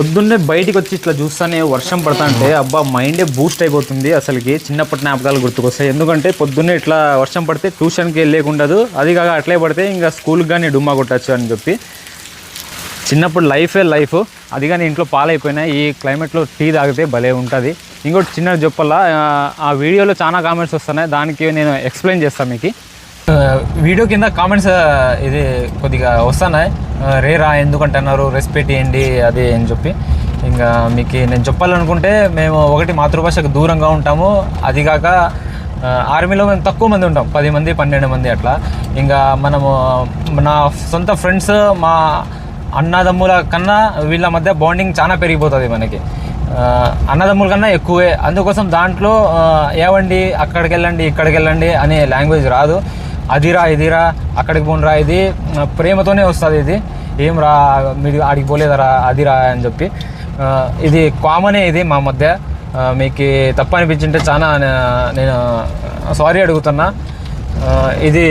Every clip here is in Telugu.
పొద్దున్నే బయటికి వచ్చి ఇట్లా చూస్తానే వర్షం పడతాంటే అబ్బా మైండే బూస్ట్ అయిపోతుంది అసలుకి చిన్నప్పటి జ్ఞాపకాలు గుర్తుకొస్తాయి. ఎందుకంటే పొద్దున్నే ఇట్లా వర్షం పడితే ట్యూషన్కి వెళ్ళేకుండదు అది కాక అట్లే పడితే ఇంకా స్కూల్కి కానీ డుమ్మా కొట్టచ్చు అని చెప్పి. చిన్నప్పుడు లైఫే లైఫ్ అది కానీ ఇంట్లో పాలైపోయినాయి ఈ క్లైమేట్లో టీ తాగితే భలే ఉంటుంది. ఇంకోటి చిన్న చెప్పల్లా ఆ, వీడియోలో చాలా కామెంట్స్ వస్తున్నాయి దానికి నేను ఎక్స్ప్లెయిన్ చేస్తాను మీకు. వీడియో కింద కామెంట్స్ ఇది కొద్దిగా వస్తున్నాయి. ఆ, ఎందుకంటే ఎందుకంటున్నారు? రెస్పెక్ట్ చేయండి అది అని చెప్పి. ఇంకా మీకు నేను చెప్పాలనుకుంటే మేము ఒకటి మాతృభాషకు దూరంగా ఉంటాము. అది కాక ఆర్మీలో మేము తక్కువ మంది ఉంటాం. పది మంది పన్నెండు మంది అట్లా. ఇంకా మనము నా సొంత ఫ్రెండ్స్ మా అన్నదమ్ముల కన్నా వీళ్ళ మధ్య బాండింగ్ చాలా పెరిగిపోతుంది మనకి. అన్నదమ్ముల కన్నా ఎక్కువే. అందుకోసం దాంట్లో ఏవండి? అక్కడికి వెళ్ళండి ఇక్కడికి వెళ్ళండి అనే లాంగ్వేజ్ రాదు. అదిరా ఇదిరా అక్కడికి పోనరా ఇది ప్రేమతోనే వస్తుంది ఇది. ఏం రా మీరు ఆడికి పోలేదరా అదిరా అని చెప్పి. ఇది కామనే ఇది మా మధ్య. మీకు తప్పు అనిపించింటే చాలా నేను సారీ అడుగుతున్నా. ఇది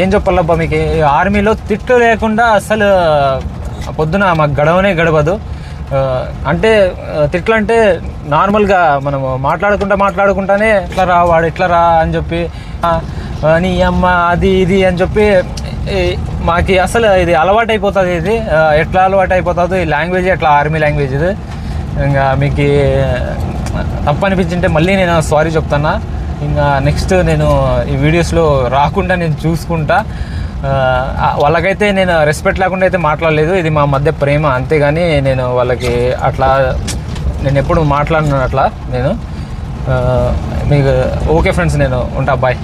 ఏం చెప్పాలబ్బా మీకు? ఆర్మీలో తిట్లు లేకుండా అసలు పొద్దున మాకు గడవనే గడవదు. అంటే తిట్లు అంటే నార్మల్గా మనము మాట్లాడుకుంటా మాట్లాడుకుంటానే ఇట్లా రా వాడు ఇట్లా రా అని చెప్పి. నీ అమ్మ అది ఇది అని చెప్పి మాకు అసలు ఇది అలవాటు అయిపోతుంది ఇది ఎట్లా అలవాటు అయిపోతుంది ఈ లాంగ్వేజ్ ఎట్లా ఆర్మీ లాంగ్వేజ్ ఇది. ఇంకా మీకు తప్పు అనిపించింటే మళ్ళీ నేను సారీ చెప్తున్నా. ఇంకా నెక్స్ట్ నేను ఈ వీడియోస్లో రాకుండా నేను చూసుకుంటా. వాళ్ళకైతే నేను రెస్పెక్ట్ లేకుండా అయితే మాట్లాడలేదు. ఇది మా మధ్య ప్రేమ అంతేగాని నేను వాళ్ళకి అట్లా నేను ఎప్పుడు మాట్లాడిన అట్లా నేను. మీకు ఓకే ఫ్రెండ్స్ నేను ఉంటా బాయ్.